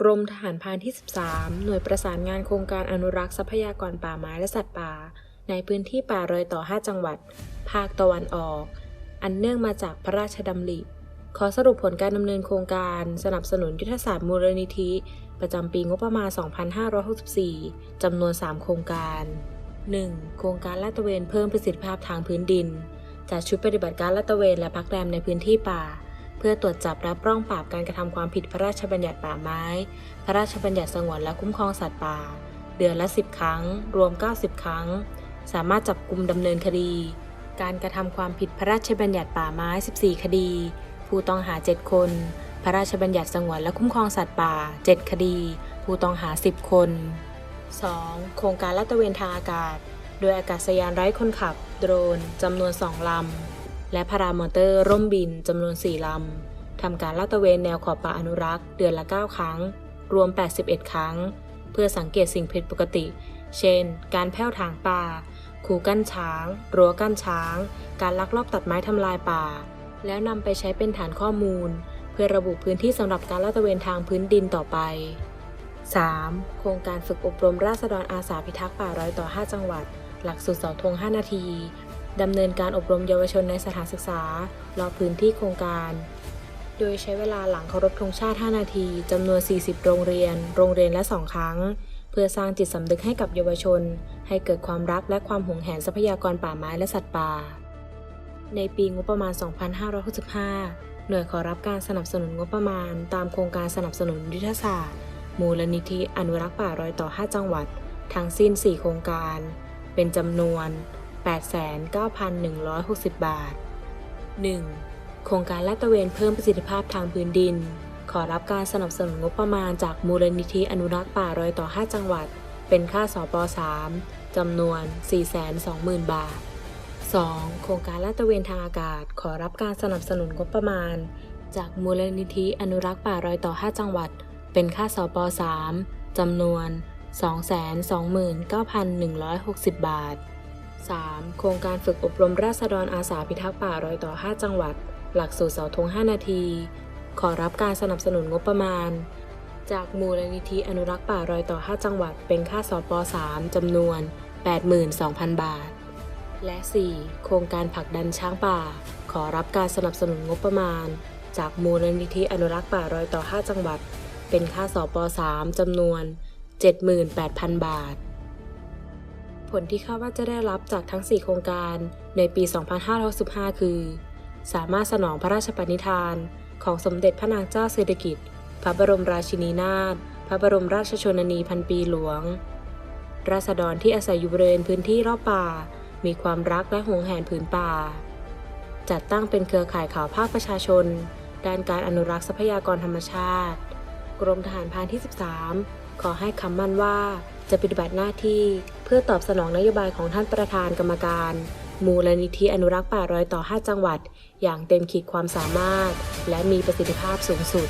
กรมทหารพรานที่ 13 หน่วยประสานงานโครงการอนุรักษ์ทรัพยากรป่าไม้และสัตว์ป่า ในพื้นที่ป่ารอยต่อ 5 จังหวัด ภาคตะวันออก อันเนื่องมาจากพระราชดำริ ขอสรุปผลการดำเนินโครงการสนับสนุนยุทธศาสตร์มูลนิธิ ประจำปีงบประมาณ 2564 จำนวน 3 โครงการ 1. โครงการลาดตระเวนเพิ่มประสิทธิภาพทางพื้นดิน จัดชุดปฏิบัติการลาดตระเวนและพักแรมในพื้นที่ป่า เพื่อตรวจจับและป้องปราบการกระทำความผิดพระราชบัญญัติป่าไม้ พระราชบัญญัติสงวนและคุ้มครองสัตว์ป่า เดือนละ 10 ครั้ง รวม 90 ครั้ง สามารถจับกลุ่มดำเนินคดี การกระทำความผิดพระราชบัญญัติป่าไม้ 14 คดี ผู้ต้องหา 7 คน พระราชบัญญัติสงวนและคุ้มครองสัตว์ป่า 7 คดี ผู้ต้องหา 10 คน 2. โครงการลาดตระเวนทางอากาศ โดยอากาศยานไร้คนขับ โดรนจำนวน 2 ลำ และพารามอเตอร์ร่มบินจำนวน 4 ลำ ทำการลาดตระเวนแนวขอบป่าอนุรักษ์เดือนละ 9 ครั้ง รวม 81 ครั้ง เพื่อสังเกตสิ่งผิดปกติ เช่น การแผ่วถางป่าคูกั้นช้าง รั้วกั้นช้าง การลักลอบตัดไม้ทำลายป่า แล้วนำไปใช้เป็นฐานข้อมูล เพื่อระบุพื้นที่สำหรับการลาดตระเวนทางพื้นดินต่อไป 3. โครงการฝึกอบรมราษฎรอาสาพิทักษ์ป่ารอยต่อ 5 จังหวัด หลักสูตรเสาธง5 นาที ดำเนินการอบรมเยาวชนในสถานศึกษารอบพื้นที่โครงการ โดยใช้เวลาหลังเคารพธงชาติ 5 นาทีจำนวน 40 โรงเรียน โรงเรียนละ 2 ครั้ง เพื่อสร้างจิตสำนึกให้กับเยาวชน ให้เกิดความรักและความหวงแหนทรัพยากรป่าไม้และสัตว์ป่า ในปีงบประมาณ 2565 หน่วยขอรับการสนับสนุนงบประมาณ ตามโครงการสนับสนุนยุทธศาสตร์ มูลนิธิอนุรักษ์ป่ารอยต่อ 5 จังหวัด ทั้งสิ้น 4 โครงการ เป็นจำนวน 89,160 บาท 1. โครงการลาดตระเวนเพิ่มประสิทธิภาพทางพื้นดิน ขอรับการสนับสนุนงบประมาณจากมูลนิธิอนุรักษ์ป่ารอยต่อ 5 จังหวัด เป็นค่าสป3จำนวน 420,000 บาท 2. โครงการลาดตระเวนทางอากาศ ขอรับการสนับสนุนงบประมาณ จากมูลนิธิอนุรักษ์ป่ารอยต่อ 5 จังหวัด เป็นค่าสป3จำนวน 229,160 บาท 3. โครงการฝึกอบรมราษฎรอาสาพิทักษ์ป่ารอยต่อ 5 จังหวัด หลักสูตรเสาธง 5 นาที ขอรับการสนับสนุนงบประมาณ จากมูลนิธิอนุรักษ์ป่ารอยต่อ 5 จังหวัด เป็นค่าสอป3จำนวน 82,000 บาท และ 4. โครงการผลักดันช้างป่า ขอรับการสนับสนุนงบประมาณ จากมูลนิธิอนุรักษ์ป่ารอยต่อ 5 จังหวัด เป็นค่าสอป3จำนวน 78,000 บาท ผลที่คาดว่าจะได้รับจากทั้ง 4 โครงการในปี 2565 คือ สามารถสนองพระราชปณิธาน ของสมเด็จพระนางเจ้าสิริกิติ์พระบรมราชินีนาถ พระบรมราชชนนีพันปีหลวง ราษฎรที่อาศัยอยู่บริเวณพื้นที่รอบป่า มีความรักและหวงแหนผืนป่า จัดตั้งเป็นเครือข่ายข่าวภาคประชาชน ด้านการอนุรักษ์ทรัพยากรธรรมชาติ กรมทหารพรานที่ 13 ขอให้คำมั่นว่าจะปฏิบัติหน้าที่ พื่อตอบสนองนโยบายของท่านประธานกรรมการ มูลนิธิอนุรักษ์ป่ารอยต่อ 5 จังหวัด อย่างเต็มขีดความสามารถ และมีประสิทธิภาพสูงสุด